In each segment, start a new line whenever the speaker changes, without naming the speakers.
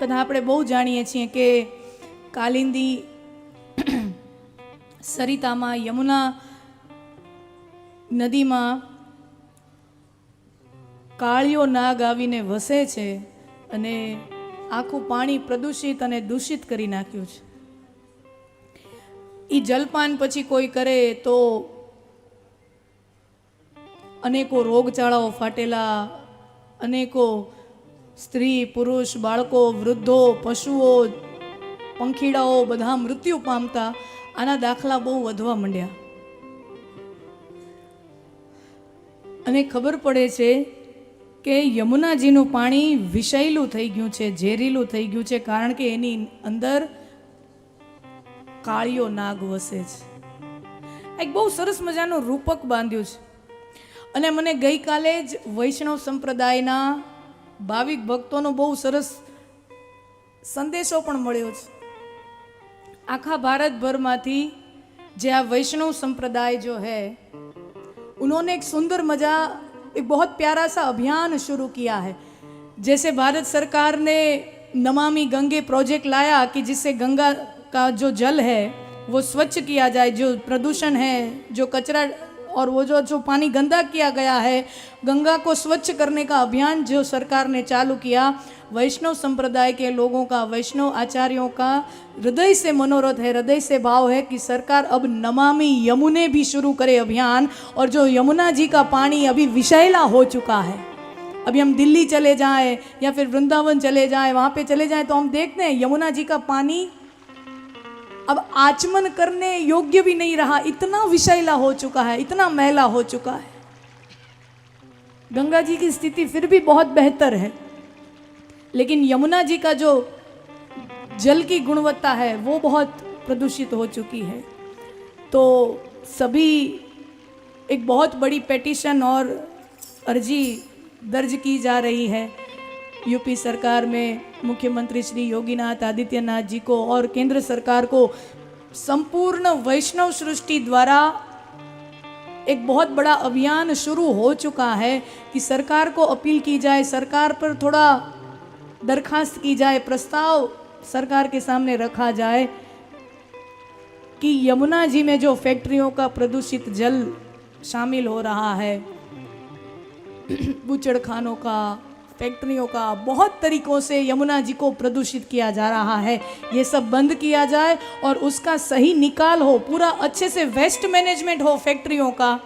કથા આપણે બહુ જાણીએ છીએ કે કાલિંદી સરિતામાં, યમુના નદીમાં કાળિયો નાગ આવીને વસે છે અને આખું પાણી પ્રદૂષિત અને દૂષિત કરી નાખ્યું છે. એ જલપાન પછી કોઈ કરે તો અનેકો રોગચાળાઓ ફાટેલા, અનેકો સ્ત્રી, પુરુષ, બાળકો, વૃદ્ધો, પશુઓ, પંખીડાઓ બધા મૃત્યુ પામતા આના દાખલા બહુ વધવા માંડ્યા. અને ખબર પડે છે કે યમુનાજીનું પાણી વિષૈલું થઈ ગયું છે, ઝેરીલું થઈ ગયું છે, કારણ કે એની અંદર કાળીઓ નાગ વસે છે. એક બહુ સરસ મજાનું રૂપક બાંધ્યું છે. અને મને ગઈકાલે જ વૈષ્ણવ સંપ્રદાયના ભાવિક ભક્તોનો બહુ સરસ સંદેશો પણ મળ્યો છે આખા ભારતભરમાંથી જે આ वैष्णव संप्रदाय जो है उन्होंने एक सुंदर मजा एक बहुत प्यारा सा अभियान शुरू किया है जैसे भारत सरकार ने नमामि गंगे प्रोजेक्ट लाया कि जिससे गंगा का जो जल है वो स्वच्छ किया जाए जो प्रदूषण है जो कचरा और वो जो जो पानी गंदा किया गया है, गंगा को स्वच्छ करने का अभियान जो सरकार ने चालू किया, वैष्णव संप्रदाय के लोगों का, वैष्णव आचार्यों का हृदय से मनोरथ है, हृदय से भाव है कि सरकार अब नमामि यमुने भी शुरू करे अभियान और जो यमुना जी का पानी अभी विषैला हो चुका है। अभी हम दिल्ली चले जाएँ या फिर वृंदावन चले जाएँ, वहाँ पे चले जाएँ तो हम देखते हैं यमुना जी का पानी अब आचमन करने योग्य भी नहीं रहा, इतना विषैला हो चुका है, इतना मैला हो चुका है। गंगा जी की स्थिति फिर भी बहुत बेहतर है, लेकिन यमुना जी का जो जल की गुणवत्ता है, वो बहुत प्रदूषित हो चुकी है। तो सभी एक बहुत बड़ी पेटिशन और अर्जी दर्ज की जा रही है। यूपी सरकार में मुख्यमंत्री श्री योगीनाथ आदित्यनाथ जी को और केंद्र सरकार को संपूर्ण वैष्णव सृष्टि द्वारा एक बहुत बड़ा अभियान शुरू हो चुका है कि सरकार को अपील की जाए, सरकार पर थोड़ा दरखास्त की जाए, प्रस्ताव सरकार के सामने रखा जाए कि यमुना जी में जो फैक्ट्रियों का प्रदूषित जल शामिल हो रहा है, बूचड़खानों का फैक्ट्रियों का बहुत तरीकों से यमुना जी को प्रदूषित किया जा रहा है। ये सब बंद किया जाए और उसका सही निकाल हो, पूरा अच्छे से वेस्ट मैनेजमेंट हो फैक्ट्रियों का।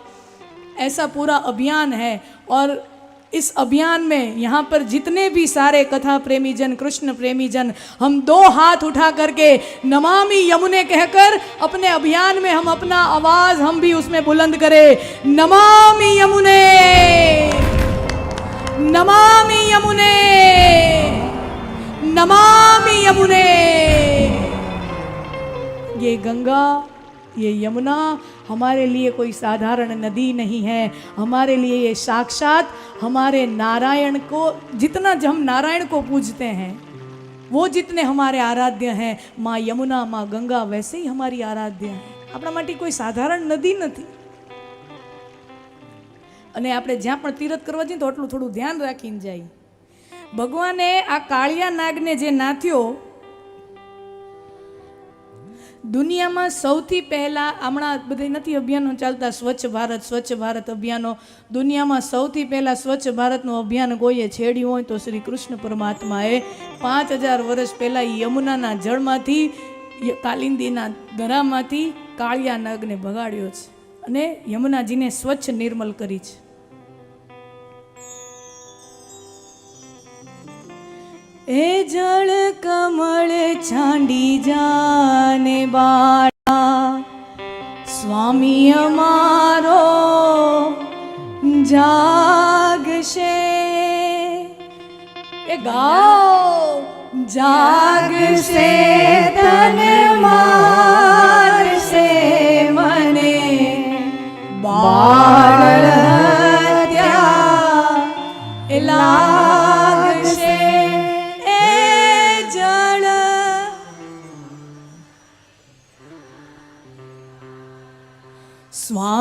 ऐसा पूरा अभियान है और इस अभियान में यहाँ पर जितने भी सारे कथा प्रेमी जन कृष्ण प्रेमी जन हम दो हाथ उठा करके नमामि यमुने कहकर अपने अभियान में हम अपना आवाज़ हम भी उसमें बुलंद करें। नमामि यमुने! नमामि यमुने नमामि यमुने ये गंगा ये यमुना हमारे लिए कोई साधारण नदी नहीं है हमारे लिए ये साक्षात हमारे नारायण को जितना हम नारायण को पूजते हैं वो जितने हमारे आराध्य हैं माँ यमुना माँ गंगा वैसे ही हमारी आराध्य है આપણા માટે કોઈ સાધારણ નદી નથી અને આપણે જ્યાં પણ તીરથ કરવા જઈએ તો એટલું થોડું ધ્યાન રાખીને જાય. ભગવાને આ કાળિયા નાગને જે નાથ્યો, દુનિયામાં સૌથી પહેલા હમણાં બધા નથી અભિયાનો ચાલતા, સ્વચ્છ ભારત સ્વચ્છ ભારત અભિયાનો. દુનિયામાં સૌથી પહેલાં સ્વચ્છ ભારતનું અભિયાન કોઈએ છેડ્યું હોય તો શ્રી કૃષ્ણ પરમાત્માએ પાંચ હજાર વર્ષ પહેલાં યમુનાના જળમાંથી કાલિંદીના દરામાંથી કાળિયા નાગને ભગાડ્યો છે. અને યમુનાજીને સ્વચ્છ નિર્મલ કરી છે. એ જળ કમળ છાંડી જાને બાળા. સ્વામી અમારો જાગશે. એ ગાઓ, જાગશે, તન મારશે મને. બાળ હત્યા એ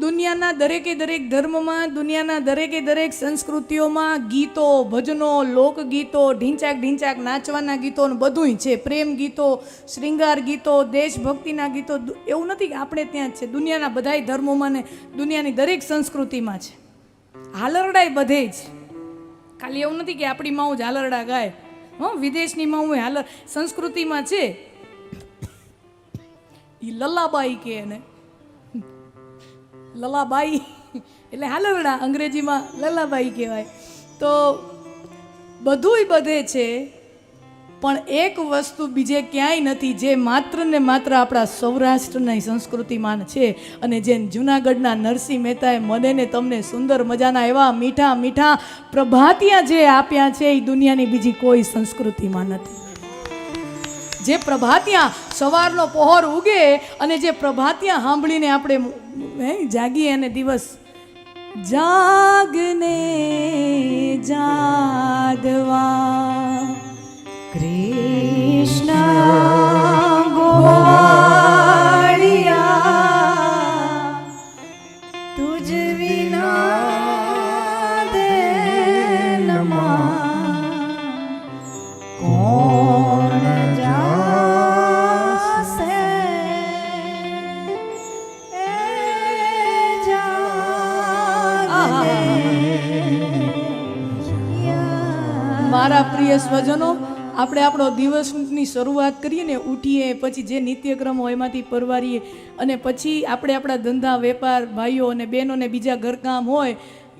દુનિયાના દરેકે દરેક ધર્મમાં, દુનિયાના દરેકે દરેક સંસ્કૃતિઓમાં ગીતો, ભજનો, લોકગીતો, ઢીંચાક ઢીંચાક નાચવાના ગીતો ને બધુંય છે. પ્રેમ ગીતો શ્રૃંગાર ગીતો, દેશભક્તિના ગીતો એવું નથી કે આપણે ત્યાં જ છે. દુનિયાના બધાય ધર્મોમાં ને દુનિયાની દરેક સંસ્કૃતિમાં છે. હાલરડાય બધે જ. ખાલી એવું નથી કે આપણી માઉ જ હાલરડા ગાય. હં, વિદેશની માઉ હાલર, સંસ્કૃતિમાં છે. એ લલ્લાબાઈ કે એને. લલાબાઈ. એટલે હાલવડા અંગ્રેજીમાં લલાબાઈ કહેવાય. તો બધુંય બધે છે, પણ એક વસ્તુ બીજે ક્યાંય નથી, જે માત્ર ને માત્ર આપણા સૌરાષ્ટ્રની સંસ્કૃતિમાં છે અને જે જુનાગઢના નરસિંહ મહેતાએ મને ને તમને સુંદર મજાના એવા મીઠા મીઠા પ્રભાતિયા જે આપ્યા છે એ દુનિયાની બીજી કોઈ સંસ્કૃતિમાં નથી. જે પ્રભાતિયા સવારનો પહોર ઉગે અને જે પ્રભાતિયા સાંભળીને આપણે જાગીએ અને દિવસ જાગને જાગવા. કૃષ્ણ આપણે દિવસની શરૂઆત કરીએ ને ઉઠીએ, પછી જે નિત્યક્રમ હોય એમાંથી પરવારીએ અને પછી આપણે આપણા ધંધા, વેપાર, ભાઈઓ અને બહેનોને બીજા ઘરકામ હોય,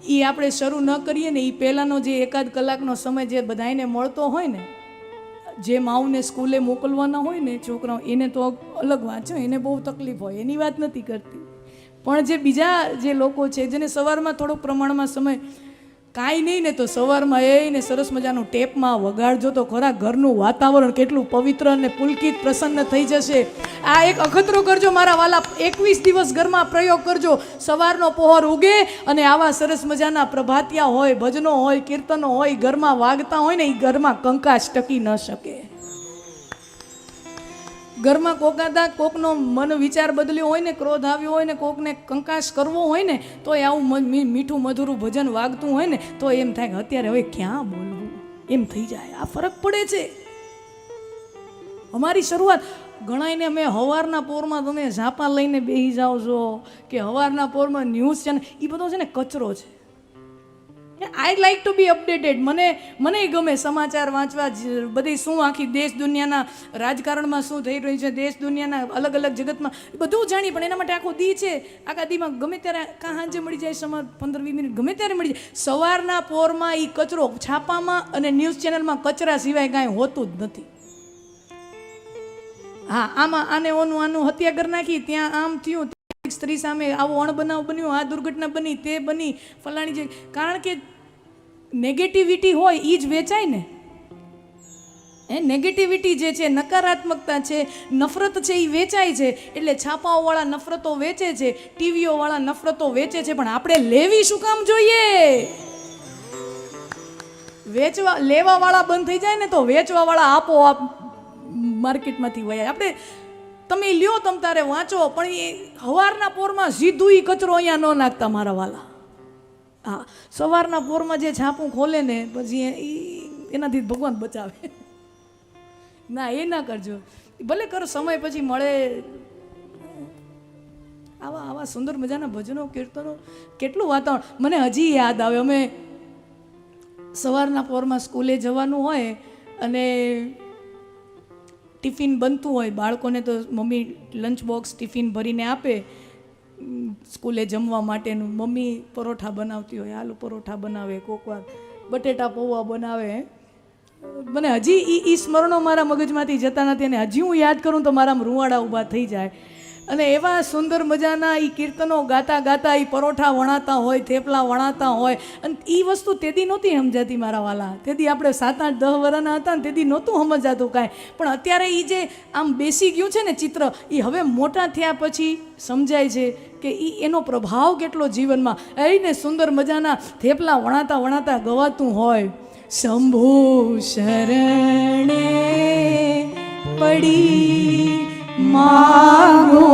એ આપણે શરૂ ન કરીએ ને એ પહેલાંનો જે એકાદ કલાકનો સમય જે બધાને મળતો હોય ને, જે માઉને સ્કૂલે મોકલવાના હોય ને છોકરાઓ, એને તો અલગ વાંચો, એને બહુ તકલીફ હોય, એની વાત નથી કરતી. પણ જે બીજા જે લોકો છે, જેને સવારમાં થોડોક પ્રમાણમાં સમય કાંઈ નહીં ને તો સવારમાં એને સરસ મજાનું ટેપમાં વગાડજો તો ખરા ઘરનું વાતાવરણ કેટલું પવિત્ર અને પુલકિત પ્રસન્ન થઈ જશે. આ એક અખતરો કરજો મારા વાલા, એકવીસ દિવસ ઘરમાં પ્રયોગ કરજો. સવારનો પહોર ઉગે અને આવા સરસ મજાના પ્રભાતિયા હોય, ભજનો હોય, કીર્તનો હોય, ઘરમાં વાગતા હોય ને એ ઘરમાં કંકાશ ટકી ન શકે. ઘરમાં કોકાતા કોકનો મન વિચાર બદલ્યો હોય ને, ક્રોધ આવ્યો હોય ને, કોકને કંકાશ કરવો હોય ને તો એ આવું મીઠું મધુરું ભજન વાગતું હોય ને, તો એમ થાય કે અત્યારે હવે ક્યાં બોલવું? એમ થઈ જાય. આ ફરક પડે છે. અમારી શરૂઆત ગણાયને અમે હવારના પોરમાં તમે ઝાપા લઈને બેસી જાઓ છો કે હવારના પોરમાં ન્યૂઝ ચેનલ એ બધો છે ને કચરો છે. I like to be updated મને મને ગમે સમાચાર વાંચવા બધી શું આખી દેશ દુનિયાના રાજકારણમાં શું થઈ રહ્યું છે, દેશ દુનિયાના અલગ અલગ જગતમાં બધું જાણી પણ એના માટે આખો દી છે. આખા દીમાં ગમે ત્યારે કાં સાંજે મળી જાય, સમા પંદર વીસ મિનિટ, ગમે ત્યારે મળી જાય. સવારના પોરમાં એ કચરો છાપામાં અને ન્યૂઝ ચેનલમાં કચરા સિવાય કાંઈ હોતું જ નથી. હા, આમાં આને ઓનું આનું હત્યા કરી નાખી, ત્યાં આમ થયું સ્ત્રી સામે આવો અણબનાવ બન્યો, આ દુર્ઘટના બની, તે બની, ફલાણી જે, કારણ કે નેગેટિવિટી હોય એ જ વેચાય ને? એ નેગેટિવિટી જે છે, નકારાત્મકતા છે, નફરત છે એ વેચાય છે. એટલે છાપાઓવાળા નફરતો વેચે છે, ટીવીઓવાળા નફરતો વેચે છે, પણ આપણે લેવી શું કામ જોઈએ? વેચવા, લેવાવાળા બંધ થઈ જાય ને તો વેચવાવાળા આપોઆપ માર્કેટમાંથી વયા આપણે, તમે લ્યો, તમ તારે વાંચો, પણ એ હવારના પોરમાં સીધું એ કચરો અહીંયા ન નાખતા મારા વાલા. હા, સવારના પોરમાં જે છાપું ખોલે ને, પછી એ- એનાથી ભગવાન બચાવે. ના, એ ના કરજો. ભલે કરો, સમય પછી મળે. આવા આવા સુંદર મજાના ભજનો, કીર્તનો, કેટલું વાતાવરણ. મને હજી યાદ આવે, અમે સવારના પોરમાં સ્કૂલે જવાનું હોય અને ટિફિન બનતું હોય, બાળકોને તો મમ્મી લંચ બોક્સ ટિફિન ભરીને આપે. સ્કૂલે જમવા માટેનું મમ્મી પરોઠા બનાવતી હોય, આલુ પરોઠા બનાવે, કોકવાર બટેટા પૌવા બનાવે મને હજી એ એ સ્મરણો મારા મગજમાંથી જતા નથી અને હજી હું યાદ કરું તો મારા રૂવાડા ઊભા થઈ જાય. અને એવા સુંદર મજાના એ કીર્તનો ગાતા ગાતા એ પરોઠા વણાતા હોય, થેપલા વણાતા હોય, અને એ વસ્તુ તેદી નહોતી સમજાતી મારા વાલા. તેદી આપણે સાત આઠ દહ વર્ષના હતા ને તેદી નહોતું સમજાતું કાંઈ. પણ અત્યારે એ જે આમ બેસી ગયું છે ને ચિત્ર એ હવે મોટા થયા પછી સમજાય છે. કે એ એનો પ્રભાવ કેટલો જીવનમાં? એને સુંદર મજાના થેપલા વણાતા વણાતા ગવાતું હોય. શંભુ શરણે પડી માગો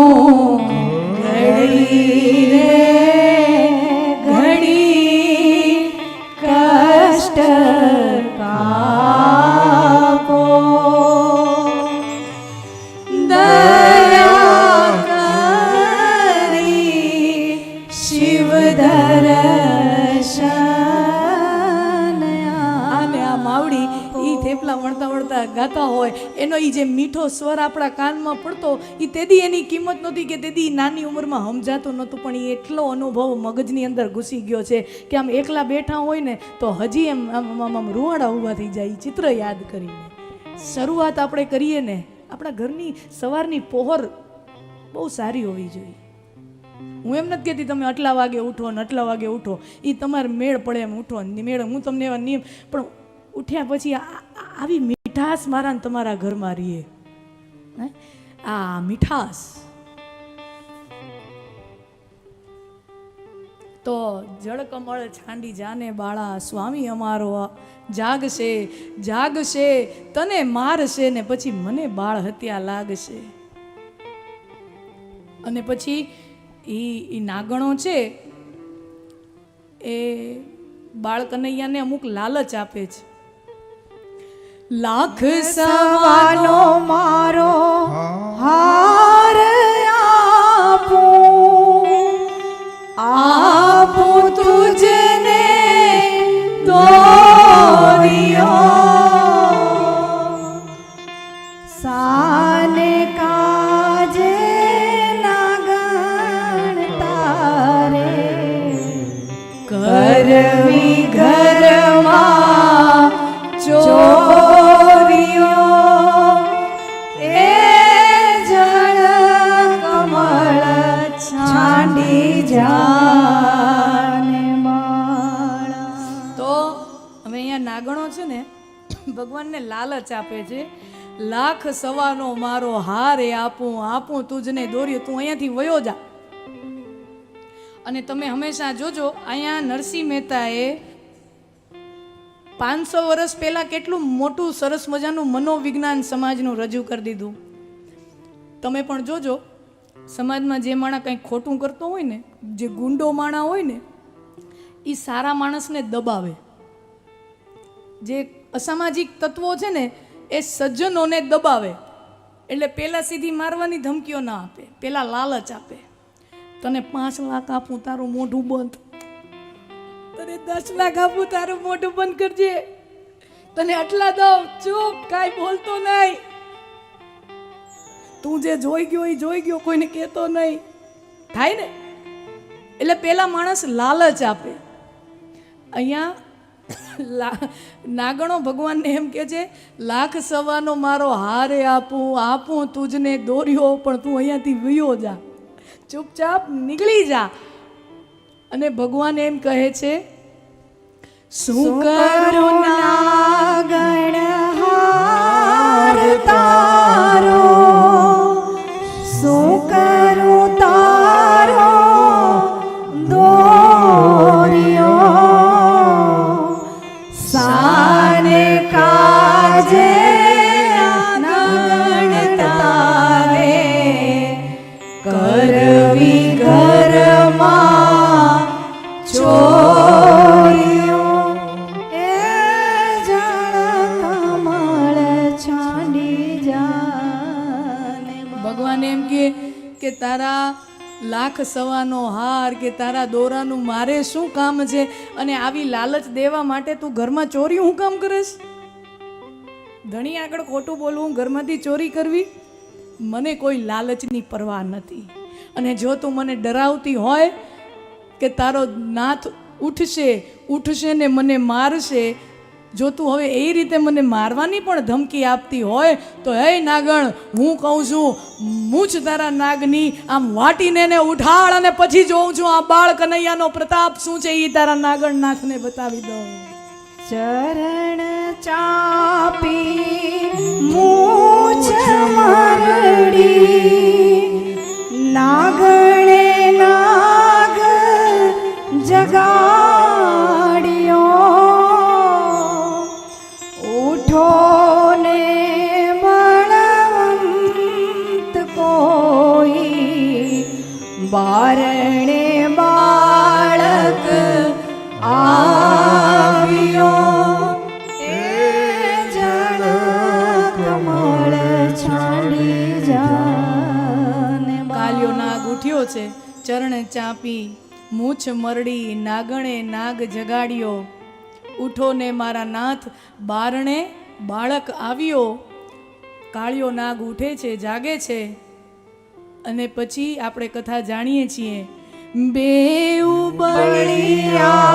ઘડી રે ઘડી કષ્ટ ગાતા હોય, એનો એ જે મીઠો સ્વર આપણા કાનમાં પડતો એ તેદી એની કિંમત નહોતી કે તેદી નાની ઉંમરમાં સમજાતું નહોતું, પણ એ એટલો અનુભવ મગજની અંદર ઘૂસી ગયો છે કે આમ એકલા બેઠા હોય ને, તો હજી એમ, આમ આમ રૂવાડા ઊભા થઈ જાય ચિત્ર યાદ કરીને. શરૂઆત આપણે કરીએ ને, આપણા ઘરની સવારની પહોર બહુ સારી હોવી જોઈએ. હું એમ નથી કહેતી તમે આટલા વાગે ઉઠો ને આટલા વાગે ઉઠો એ તમારે મેળ પડે એમ ઉઠો મેળ, હું તમને એવા નિયમ, પણ ઉઠ્યા પછી આવી મીઠાશ મારા તમારા ઘરમાં રહીએ? આ મીઠાશ. તો જળકમળ છાંડી જાને બાળા, સ્વામી અમારો જાગશે જાગશે, તને મારશે ને પછી મને બાળ હત્યા લાગશે. અને પછી એ એ નાગણો છે, એ બાળ કનૈયાને અમુક લાલચ આપે છે. લાખ સવાનો
મારો હાર આપું. આપું તુજને દોરિયો
ભગવાનને લાલચ આપે છે. લાખ સવાનો મારો હારે આપું આપું તુજને દોર્યું, તું અહીંયાથી વયો જા. અને તમે હંમેશા જોજો, અહીંયા નરસિંહ મહેતાએ પાંચસો વર્ષ પહેલાં કેટલું મોટું સરસ મજાનું મનોવિજ્ઞાન સમાજનું રજૂ કરી દીધું. તમે પણ જોજો, સમાજમાં જે માણા કંઈ ખોટું કરતો હોય ને, જે ગુંડો માણા હોય ને એ સારા માણસને દબાવે. જે અસામાજિક તત્વો છે ને, એ સજ્જનોને દબાવે. એટલે પહેલાં સીધી મારવાની ધમકીઓ ના આપે, પહેલાં લાલચ આપે. તને પાંચ લાખ આપું, તારું મોઢું બંધ. તને દસ લાખ આપું, તારું મોઢું બંધ કરજે. તને આટલા દઉં ચૂપ, કાંઈ બોલતો નહીં. તું જે જોઈ ગયો એ જોઈ ગયો, કોઈને કહેતો નહીં. થાય ને? એટલે પેલા માણસ લાલચ આપે. અહીંયા નાગણો ભગવાનને એમ કે છે લાખ સવાનો મારો હારે આપું આપું તુજને દોર્યો પણ તું અહીંયાથી વયો જા. ચૂપચાપ નીકળી જા. અને ભગવાન એમ કહે છે શું કરું
નાગણ?
કામ છે અને આવી લાલચ દેવા માટે તું ઘરમાં ચોરી હું કામ કરીશ ધણી આગળ ખોટું બોલવું, ઘરમાંથી ચોરી કરવી, મને કોઈ લાલચની પરવા નથી. અને જો તું મને ડરાવતી હોય કે તારો નાથ ઉઠશે ઉઠશે ને મને મારશે જો તું હવે એ રીતે મને મારવાની પણ ધમકી આપતી હોય, તો હે નાગણ, હું કહું છું, મૂછ તારા નાગની, આમ વાટીને ને ઉઠાડ અને પછી જોઉં છું આ બાળ કનૈયાનો પ્રતાપ શું છે એ તારા નાગણ નાથને બતાવી દઉં.
ચરણ ચાપી, મૂછ મરડી, નાગણે નાગ જગાડ્યો વિઠોને મળવંત કોઈ બારણે બાળક આવ્યો. એ જણ કમળ છાડી જાને.
કાલ્યોના ગુઠ્યો છે, ચરણ ચાપી, મૂછ મરડી, નાગણે નાગ જગાડ્યો. ઉઠો ને મારા નાથ, બારણે બાળક આવ્યો. કાળિયો નાગ ઉઠે છે, જાગે છે. અને પછી આપણે કથા જાણીએ છીએ. બે બળિયા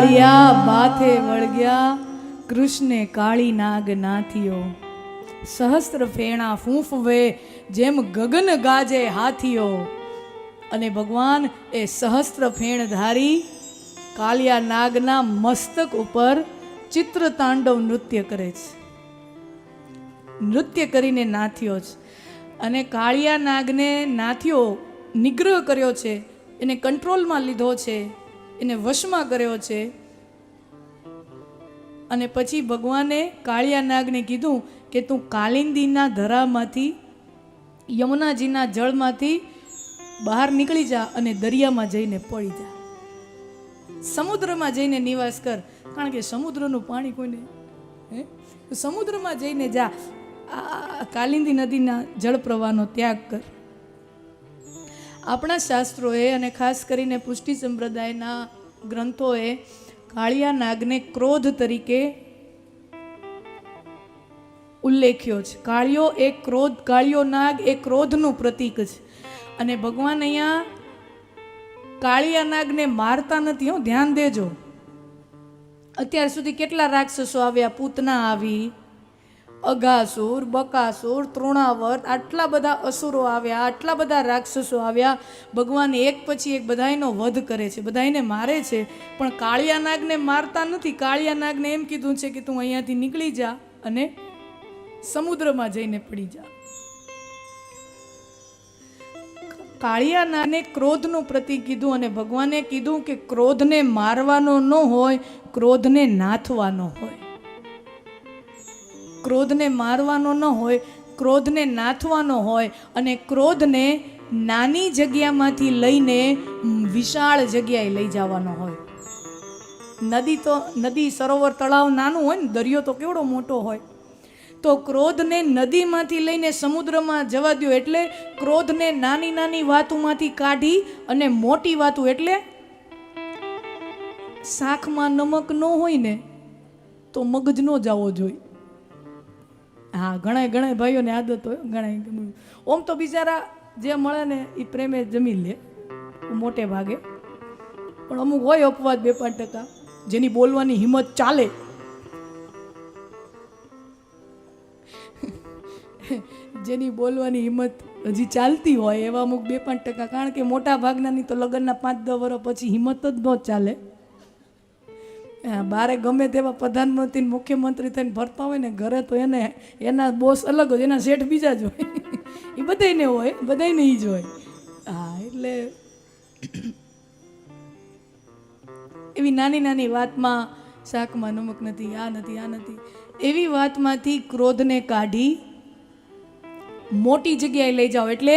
બેઉ માથે વળગ્યા, કૃષ્ણે કાળી નાગ નાથીઓ સહસ્ત્ર ફેણા ફૂંફવે, જેમ ગગન ગાજે હાથીઓ અને ભગવાન એ સહસ્ત્ર ફેણ ધારી કાલિયા નાગના મસ્તક ઉપર ચિત્ર તાંડવ નૃત્ય કરે છે. નૃત્ય કરીને નાથ્યો છે. અને કાળિયા નાગને નાથ્યો નિગ્રહ કર્યો છે. એને કંટ્રોલમાં લીધો છે. એને વશમાં કર્યો છે. અને પછી ભગવાને કાળિયા નાગને કીધું કે તું કાલિંદીના ધરામાંથી, યમુનાજીના જળમાંથી બહાર નીકળી જા અને દરિયામાં જઈને પડી જા. સમુદ્રમાં જઈને નિવાસ કર. કારણ કે સમુદ્રનું પાણી કોઈને, હે? સમુદ્રમાં જઈને જા. આ કાલિંદી નદીના જળ પ્રવાહનો ત્યાગ કર. આપણા શાસ્ત્રોએ અને ખાસ કરીને પુષ્ટિ સંપ્રદાયના ગ્રંથોએ કાળિયા નાગને ક્રોધ તરીકે ઉલ્લેખ્યો છે. કાળિયો એ ક્રોધ, કાળિયો નાગ એ ક્રોધનું પ્રતીક છે. અને ભગવાન અહીંયા કાળિયા નાગને મારતા નથી, હો, ધ્યાન દેજો. અત્યાર સુધી કેટલા રાક્ષસો આવ્યા, પૂતના આવી અઘાસુર બકાસુર તૃણાવર્ત આટલા બધા અસુરો આવ્યા, આટલા બધા રાક્ષસો આવ્યા. ભગવાન એક પછી એક બધાનો વધ કરે છે બધાને મારે છે, પણ કાળિયા નાગને મારતા નથી. કાળિયા નાગને એમ કીધું છે કે તું અહીંયાથી નીકળી જા અને સમુદ્રમાં જઈને પડી જા. કાળિયાનાને ક્રોધનું પ્રતીક કીધું અને ભગવાને કીધું કે ક્રોધને મારવાનો ન હોય, ક્રોધને નાથવાનો હોય. ક્રોધને મારવાનો ન હોય, ક્રોધને નાથવાનો હોય અને ક્રોધને નાની જગ્યામાંથી લઈને વિશાળ જગ્યાએ લઈ જવાનો હોય. નદી તો, નદી સરોવર તળાવ નાનું હોય ને, દરિયો તો કેવડો મોટો હોય. તો ક્રોધને નદીમાંથી લઈને સમુદ્રમાં જવા દો એટલે ક્રોધને નાની નાની વાતોમાંથી કાઢી અને મોટી વાતો એટલે શાખમાં નમક ન હોય ને, તો મગજ ન જવો જોઈએ હા ઘણા ઘણા ભાઈઓને આદત હોય ઘણા ઓમ તો બિચારા જે મળે ને એ પ્રેમે જમી લે મોટે ભાગે. પણ અમુક હોય અપવાદ બે પાંચ ટકા, જેની બોલવાની હિંમત ચાલે. જેની બોલવાની હિંમત હજી ચાલતી હોય એવા અમુક બે પાંચ ટકા. કારણ કે મોટા ભાગનાની તો લગ્નના પાંચ, દસ વર્ષ પછી હિંમત જ ન ચાલે. બારે ગમે તેવા પ્રધાનમંત્રી મુખ્યમંત્રી થઈને ફરતા હોય ને ઘરે તો એને, એના બોસ અલગ હોય, એના શેઠ બીજા જ હોય. એ બધાને હોય, બધાયને એ જ હોય. હા, એટલે એવી નાની નાની વાતમાં શાકમાં નમક નથી, આ નથી આ નથી. એવી વાતમાંથી ક્રોધને કાઢી મોટી જગ્યાએ લઈ જાઓ એટલે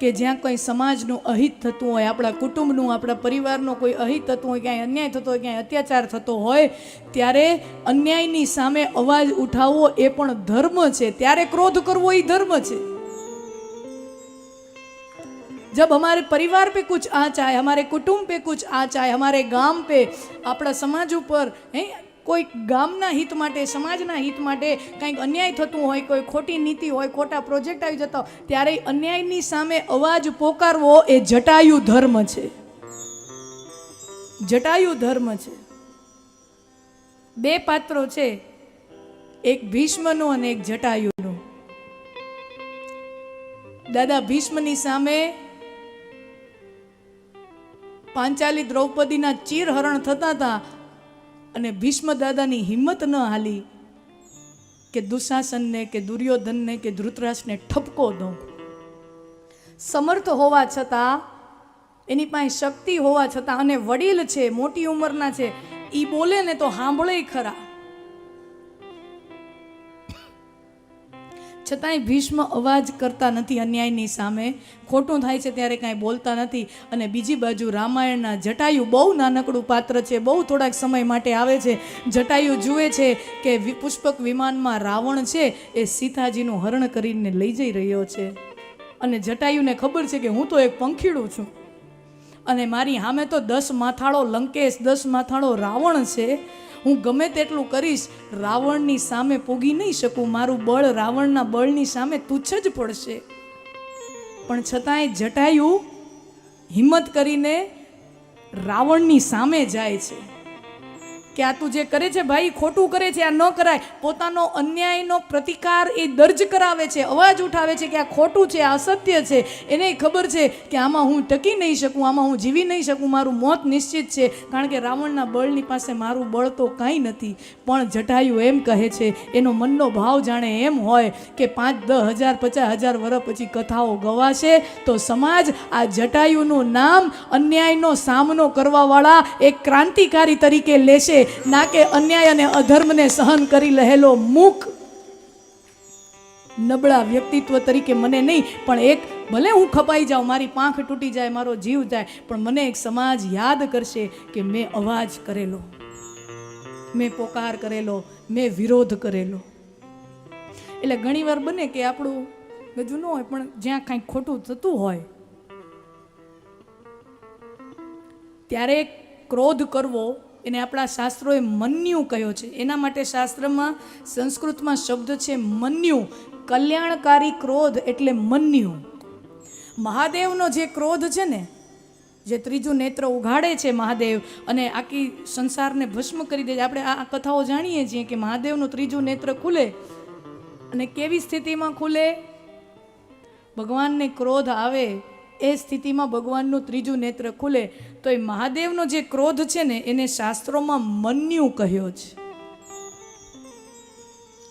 કે જ્યાં કોઈ સમાજનું અહિત થતું હોય આપણા કુટુંબનું આપણા પરિવારનો કોઈ અહિત થતું હોય ક્યાંય અન્યાય થતો હોય ક્યાંય અત્યાચાર થતો હોય ત્યારે અન્યાયની સામે અવાજ ઉઠાવવો એ પણ ધર્મ છે ત્યારે ક્રોધ કરવો એ ધર્મ છે जब हमारे परिवार पे कुछ आँच आए हमारे कुटुंब पे कुछ आँच आए हमारे गाम पे આપણા સમાજ ઉપર હે કોઈ ગામના હિત માટે, સમાજના હિત માટે કંઈક અન્યાય થતું હોય, કોઈ ખોટી નીતિ હોય, ખોટા પ્રોજેક્ટ આવી જતા ત્યારે અન્યાયની સામે અવાજ પોકારવો એ જટાયુ ધર્મ છે. જટાયુ ધર્મ છે. બે પાત્રો છે, એક ભીષ્મનું અને એક જટાયુનું. દાદા ભીષ્મની સામે પાંચાલી દ્રૌપદીના ચીરહરણ થતા હતા અને ભીષ્મ દાદાની હિંમત ન હાલી કે દુશાસનને, કે દુર્યોધનને, કે ધૃતરાષ્ટ્રને ઠપકો દઉં. સમર્થ હોવા છતાં, એની પાસે શક્તિ હોવા છતાં અને વડીલ છે, મોટી ઉંમરના છે એ બોલે ને તો સાંભળે ખરા. છતાંય ભીષ્મ અવાજ કરતા નથી અન્યાયની સામે. ખોટું થાય છે ત્યારે કાંઈ બોલતા નથી. અને બીજી બાજુ રામાયણના જટાયુ બહુ નાનકડું પાત્ર છે. બહુ થોડાક સમય માટે આવે છે. જટાયુ જુએ છે કે પુષ્પક વિમાનમાં રાવણ છે એ સીતાજીનું હરણ કરીને લઈ જઈ રહ્યો છે. અને જટાયુને ખબર છે કે હું તો એક પંખીડું છું. અને મારી સામે તો દસ માથાળો લંકેશ, દસ માથાળો રાવણ છે. હું ગમે તેટલું કરીશ, રાવણની સામે પોગી નહીં શકું. મારું બળ રાવણના બળની સામે તુચ્છ જ પડશે. પણ છતાંય જટાયું હિંમત કરીને રાવણની સામે જાય છે. કે આ તું જે કરે છે ભાઈ, ખોટું કરે છે, આ ન કરાય. પોતાનો અન્યાયનો પ્રતિકાર એ દર્જ કરાવે છે, અવાજ ઉઠાવે છે કે આ ખોટું છે, આ અસત્ય છે. એને ખબર છે કે આમાં હું ટકી નહીં શકું, આમાં હું જીવી નહીં શકું, મારું મોત નિશ્ચિત છે. કારણ કે રાવણના બળની પાસે મારું બળ તો કાંઈ નથી. પણ જટાયુ એમ કહે છે, એનો મનનો ભાવ જાણે એમ હોય કે પાંચ, દસ હજાર, પચાસ હજાર વર્ષ પછી કથાઓ ગવાશે, તો સમાજ આ જટાયુનું નામ અન્યાયનો સામનો કરવાવાળા એક ક્રાંતિકારી તરીકે લેશે. ના કે અન્યાય અને અધર્મને સહન કરી લહેલો મૂક. નબળા વ્યક્તિત્વ તરીકે મને નહીં, પણ એક ભલે હું ખપાઈ જાઉં, મારી પાંખ તૂટી જાય, મારો જીવ જાય, પણ મને એક સમાજ યાદ કરશે કે મેં અવાજ કરેલો, મેં પોકાર કરેલો, મેં વિરોધ કરેલો. એટલે ઘણીવાર બને કે આપણું બધું ન હોય, પણ જ્યાં કાંઈક ખોટું થતું હોય, ત્યારે ક્રોધ કરવો એને આપણા શાસ્ત્રોએ મન્યુ કહ્યો છે. એના માટે શાસ્ત્રમાં, સંસ્કૃતમાં શબ્દ છે મન્યુ. કલ્યાણકારી ક્રોધ એટલે મન્યુ. મહાદેવનો જે ક્રોધ છે ને, જે ત્રીજું નેત્ર ઉઘાડે છે મહાદેવ, અને આખી સંસારને ભસ્મ કરી દે છે. આપણે આ કથાઓ જાણીએ છીએ કે મહાદેવનું ત્રીજું નેત્ર ખુલે અને કેવી સ્થિતિમાં ખુલે? ભગવાનને ક્રોધ આવે એ સ્થિતિમાં ભગવાનનું ત્રીજું નેત્ર ખુલે, તો એ મહાદેવનો જે ક્રોધ છે ને, એને શાસ્ત્રોમાં મન્યુ કહ્યો છે.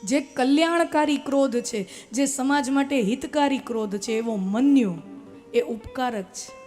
જે કલ્યાણકારી ક્રોધ છે, જે સમાજ માટે હિતકારી ક્રોધ છે, એવો મન્યુ, એ ઉપકારક છે.